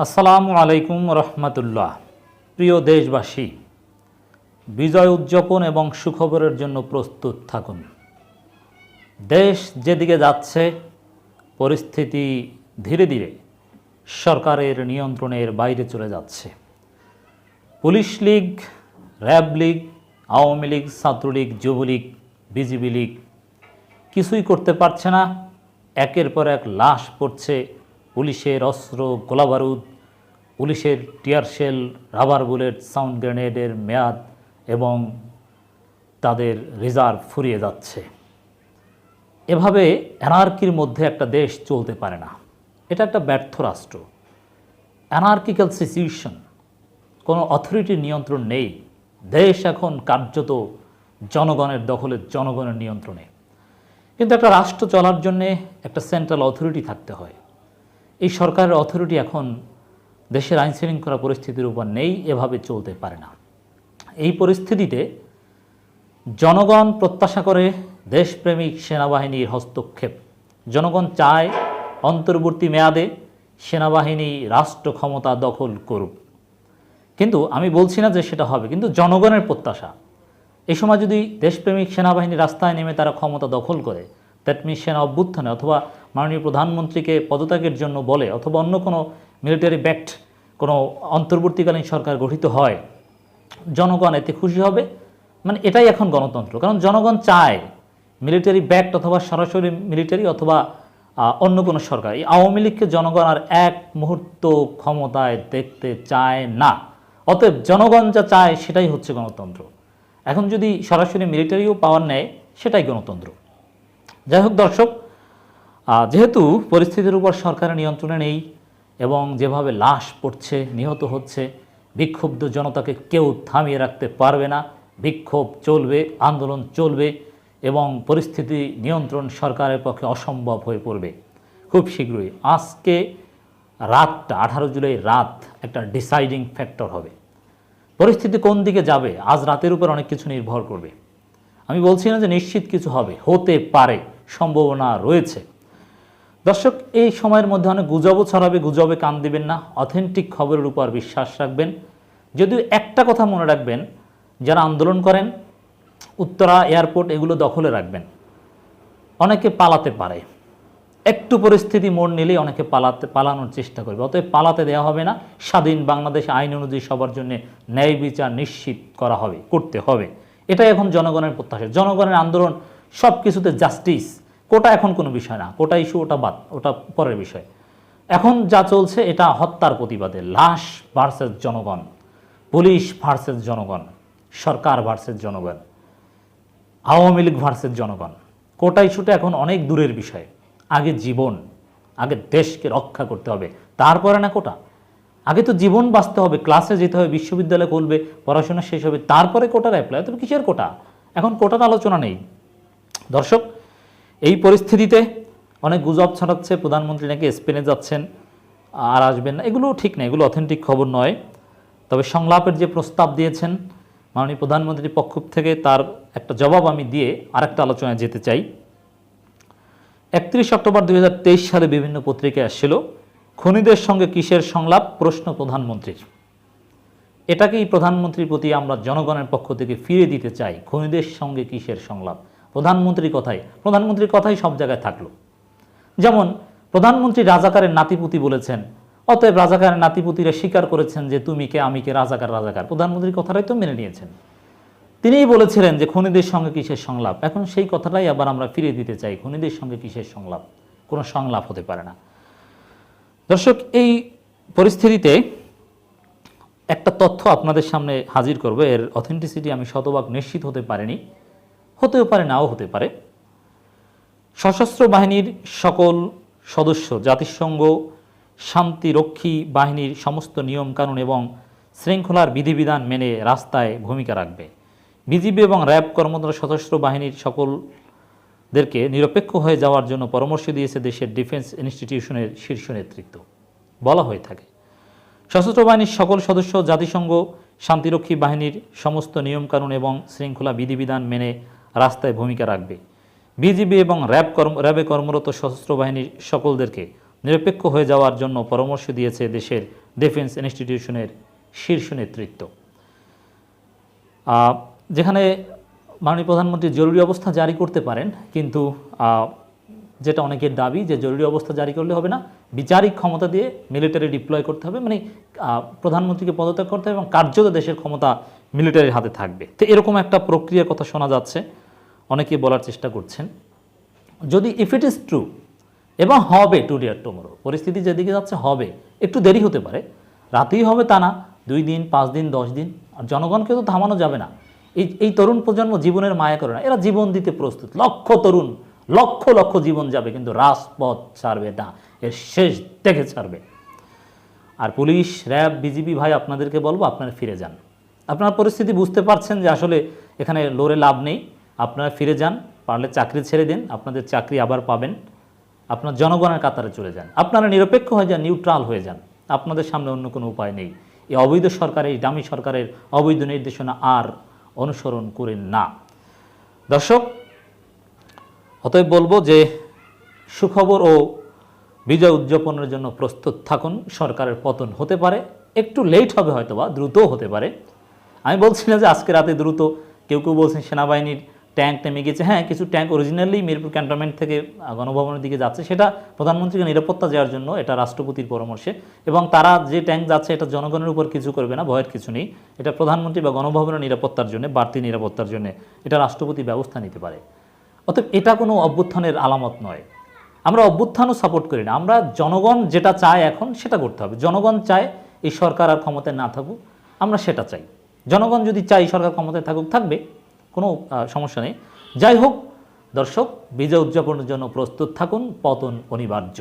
আসসালামু আলাইকুম রহমতুল্লাহ। প্রিয় দেশবাসী, বিজয় উদযাপন এবং সুখবরের জন্য প্রস্তুত থাকুন। দেশ যেদিকে যাচ্ছে, পরিস্থিতি ধীরে ধীরে সরকারের নিয়ন্ত্রণের বাইরে চলে যাচ্ছে। Police league, RAB league, Awami league, Chhatra League, Jubo League, BGB league কিছুই করতে পারছে না। একের পর এক লাশ পড়ছে পুলিশের অস্ত্র, গোলাবারুদ, পুলিশের tear shell rubber bullet, sound গ্রেনেডের মেয়াদ এবং তাদের রিজার্ভ ফুরিয়ে যাচ্ছে। এভাবে অ্যানার্কির মধ্যে একটা দেশ চলতে পারে না। এটা একটা ব্যর্থ রাষ্ট্র। অ্যানার্কিক্যাল সিচুয়েশন, কোনো অথরিটির নিয়ন্ত্রণ নেই। দেশ এখন কার্যত জনগণের দখলে, জনগণের নিয়ন্ত্রণে। কিন্তু একটা রাষ্ট্র চলার জন্যে একটা সেন্ট্রাল অথরিটি থাকতে হয়। এই সরকারের অথরিটি এখন দেশের আইন শৃঙ্খলা পরিস্থিতির উপর নেই, এভাবে চলতে পারে না। এই পরিস্থিতিতে জনগণ প্রত্যাশা করে দেশপ্রেমিক সেনাবাহিনীর হস্তক্ষেপ। জনগণ চায় অন্তর্বর্তী মেয়াদে সেনাবাহিনী রাষ্ট্র ক্ষমতা দখল করুক। কিন্তু আমি বলছি না যে সেটা হবে, কিন্তু জনগণের প্রত্যাশা। এই সময় যদি দেশপ্রেমিক সেনাবাহিনী রাস্তায় নেমে তারা ক্ষমতা দখল করে দ্যাট মিনস সেনা অভ্যুত্থানে অথবা মাননীয় প্রধানমন্ত্রীকে পদত্যাগের জন্য বলে অথবা অন্য কোনো মিলিটারি ব্যাক্ট কোনো অন্তর্বর্তীকালীন সরকার গঠিত হয়, জনগণ এতে খুশি হবে? মানে এটাই এখন গণতন্ত্র। কারণ জনগণ চায় মিলিটারি ব্যাক্ট অথবা সরাসরি মিলিটারি অথবা অন্য কোনো সরকার। এই আওয়ামী লীগকে জনগণ আর এক মুহূর্ত ক্ষমতায় দেখতে চায় না। অতএব জনগণ যা চায় সেটাই হচ্ছে গণতন্ত্র। এখন যদি সরাসরি মিলিটারিও পাওয়ার নেয়, সেটাই গণতন্ত্র। যাই হোক দর্শক যেহেতু পরিস্থিতির উপর সরকারের নিয়ন্ত্রণে নেই এবং যেভাবে লাশ পড়ছে, নিহত হচ্ছে, বিক্ষুব্ধ জনতাকে কেউ থামিয়ে রাখতে পারবে না, বিক্ষোভ চলবে, আন্দোলন চলবে এবং পরিস্থিতি নিয়ন্ত্রণ সরকারের পক্ষে অসম্ভব হয়ে পড়বে। খুব শীঘ্রই আজকে রাতটা, আঠারো জুলাই রাত একটা ডিসাইডিং ফ্যাক্টর হবে। পরিস্থিতি কোন দিকে যাবে, আজ রাতের উপর অনেক কিছু নির্ভর করবে। আমি বলছি না যে নিশ্চিত কিছু হবে, হতে পারে, সম্ভাবনা রয়েছে। দর্শক, এই সময়ের মধ্যে অনেক গুজবও ছড়াবে, গুজবে কান দিবেন না অথেন্টিক খবরের উপর বিশ্বাস রাখবেন। যদিও একটা কথা মনে রাখবেন, যারা আন্দোলন করেন, উত্তরা এয়ারপোর্ট এগুলো দখলে রাখবেন। অনেকে পালাতে পারে। একটু পরিস্থিতি মোড় নিলেই অনেকে পালাতে, পালানোর চেষ্টা করবে। অতএব পালাতে দেওয়া হবে না। স্বাধীন বাংলাদেশ আইন অনুযায়ী সবার জন্য ন্যায় বিচার নিশ্চিত করা হবে, করতে হবে। এটাই এখন জনগণের প্রত্যাশা। জনগণের আন্দোলন সব কিছুতে জাস্টিস কোটা এখন কোনো বিষয় না, কোটা ইস্যু, ওটা বাদ, ওটা পরের বিষয়। এখন যা চলছে, এটা হত্যার প্রতিবাদে, লাশ ভার্সেস জনগণ, পুলিশ ভার্সেস জনগণ, সরকার ভার্সেস জনগণ, আওয়ামী লীগ ভার্সেস জনগণ। কোটা ইস্যুটা এখন অনেক দূরের বিষয়। আগে জীবন, আগে দেশকে রক্ষা করতে হবে, তারপরে না কোটা। আগে তো জীবন বাঁচতে হবে, ক্লাসে যেতে হবে, বিশ্ববিদ্যালয়ে করবে পড়াশোনা শেষ হবে, তারপরে কোটার অ্যাপ্লাই তবে কিসের কোটা? এখন কোটার আলোচনা নেই। দর্শক এই পরিস্থিতিতে অনেক গুজব ছড়াচ্ছে, প্রধানমন্ত্রী নাকি স্পেনে যাচ্ছেন আর আসবেন না। এগুলো ঠিক না, এগুলো অথেন্টিক খবর নয়। তবে সংলাপের যে প্রস্তাব দিয়েছেন মাননীয় প্রধানমন্ত্রীর পক্ষ থেকে, তার একটা জবাব আমি দিয়ে আরেকটা আলোচনায় যেতে চাই। একত্রিশ অক্টোবর দু হাজার তেইশ সালে বিভিন্ন পত্রিকায় আসছিল, খনিদের সঙ্গে কিসের সংলাপ? প্রশ্ন প্রধানমন্ত্রীর। এটাকেই প্রধানমন্ত্রীর প্রতি আমরা জনগণের পক্ষ থেকে ফিরে দিতে চাই, খনিদের সঙ্গে কিসের সংলাপ? প্রধানমন্ত্রীর কথাই প্রধানমন্ত্রীর কথাই সব জায়গায় থাকল। যেমন প্রধানমন্ত্রী রাজাকারের নাতিপুতি বলেছেন, অতএব রাজাকারের নাতিপুতিরা স্বীকার করেছেন যে তুমি কে, আমি কে, রাজাকার রাজাকার। প্রধানমন্ত্রীর কথাটাই তো মেনে নিয়েছেন। তিনিই বলেছিলেন যে খনিদের সঙ্গে কিসের সংলাপ? এখন সেই কথাটাই আবার আমরা ফিরে দিতে চাই, খনিদের সঙ্গে কিসের সংলাপ? কোনো সংলাপ হতে পারে না। দর্শক, এই পরিস্থিতিতে একটা তথ্য আপনাদের সামনে হাজির করবে। এর অথেন্টিসিটি আমি শতভাগ নিশ্চিত হতে পারিনি। হতেও পারে, নাও হতে পারে। সশস্ত্র বাহিনীর সকল সদস্য, জাতিসংঘ, শান্তিরক্ষী বাহিনীর সমস্ত নিয়মকানুন এবং শৃঙ্খলার বিধিবিধান মেনে রাস্তায় ভূমিকা রাখবে। বিজিবি এবং র্যাব কর্মরত সশস্ত্র বাহিনীর সকলদেরকে নিরপেক্ষ হয়ে যাওয়ার জন্য পরামর্শ দিয়েছে দেশের ডিফেন্স ইনস্টিটিউশনের শীর্ষ নেতৃত্ব। বলা হয়ে থাকে, সশস্ত্র বাহিনীর সকল সদস্য, জাতিসংঘ, শান্তিরক্ষী বাহিনীর সমস্ত নিয়মকানুন এবং শৃঙ্খলা বিধিবিধান মেনে রাস্তায় ভূমিকা রাখবে। বিজিবি এবং র্যাব কর্ম, র্যাবে কর্মরত সশস্ত্র বাহিনীর সকলদেরকে নিরপেক্ষ হয়ে যাওয়ার জন্য পরামর্শ দিয়েছে দেশের ডিফেন্স ইনস্টিটিউশনের শীর্ষ নেতৃত্ব। যেখানে মাননীয় প্রধানমন্ত্রী জরুরি অবস্থা জারি করতে পারেন, কিন্তু যেটা অনেকের দাবি যে জরুরি অবস্থা জারি করলে হবে না, বিচারিক ক্ষমতা দিয়ে মিলিটারি ডিপ্লয় করতে হবে মানে প্রধানমন্ত্রীকে পদত্যাগ করতে হবে এবং কার্যত দেশের ক্ষমতা মিলিটারির হাতে থাকবে। তো এরকম একটা প্রক্রিয়ার কথা শোনা যাচ্ছে। অনেকে বলার চেষ্টা করছেন, যদি ইফ ইট ইজ ট্রু এবং হবে টু ডিয়ার টুমোরো পরিস্থিতি যেদিকে যাচ্ছে হবে, একটু দেরি হতে পারে, রাতেই হবে তা না, দুই দিন, পাঁচ দিন, দশ দিন, আর জনগণকে তো থামানো যাবে না। এই এই তরুণ প্রজন্ম জীবনের মায়া করে না, এরা জীবন দিতে প্রস্তুত, লক্ষ তরুণ, লক্ষ লক্ষ জীবন যাবে, কিন্তু রাজপথ ছাড়বে না, এর শেষ দেখে ছাড়বে। আর পুলিশ, র্যাব, বিজিবি ভাই, আপনাদেরকে বলব, আপনারা ফিরে যান। আপনার পরিস্থিতি বুঝতে পারছেন যে আসলে এখানে লড়ে লাভ নেই। আপনারা ফিরে যান, পারলে চাকরি ছেড়ে দিন, আপনাদের চাকরি আবার পাবেন, আপনার জনগণের কাতারে চলে যান। আপনারা নিরপেক্ষ হয়ে যান নিউট্রাল হয়ে যান। আপনাদের সামনে অন্য কোনো উপায় নেই। এই অবৈধ সরকারের এই দামি সরকারের অবৈধ নির্দেশনা আর অনুসরণ করেন না। দর্শক, অতএব বলব যে, সুখবর ও বিজয় উদযাপনের জন্য প্রস্তুত থাকুন। সরকারের পতন হতে পারে, একটু লেট হবে হয়তোবা, দ্রুতও হতে পারে। আমি বলছি না যে আজকে রাতে দ্রুত, কেউ কেউ বলছেন সেনাবাহিনীর ট্যাঙ্ক নেমে গেছে। হ্যাঁ কিছু ট্যাঙ্ক অরিজিনালি মিরপুর ক্যান্টনমেন্ট থেকে গণভবনের দিকে যাচ্ছে। সেটা প্রধানমন্ত্রীকে নিরাপত্তা দেওয়ার জন্য এটা রাষ্ট্রপতির পরামর্শে। এবং তারা যে ট্যাঙ্ক যাচ্ছে, এটা জনগণের উপর কিছু করবে না, ভয়ের কিছু নেই। এটা প্রধানমন্ত্রী বা গণভবনের নিরাপত্তার জন্য, বাড়তি নিরাপত্তার জন্য এটা রাষ্ট্রপতি ব্যবস্থা নিতে পারে। অতএব এটা কোনো অভ্যুত্থানের আলামত নয়। আমরা অভ্যুত্থানও সাপোর্ট করি না। আমরা জনগণ যেটা চায় এখন, সেটা করতে হবে। জনগণ চায় এই সরকার আর ক্ষমতায় না থাকুক, আমরা সেটা চাই। জনগণ যদি চাই সরকার ক্ষমতায় থাকুক, থাকবে। কোনো সমস্যা নেই। যাই হোক দর্শক বিজয় উদযাপনের জন্য প্রস্তুত থাকুন পতন অনিবার্য।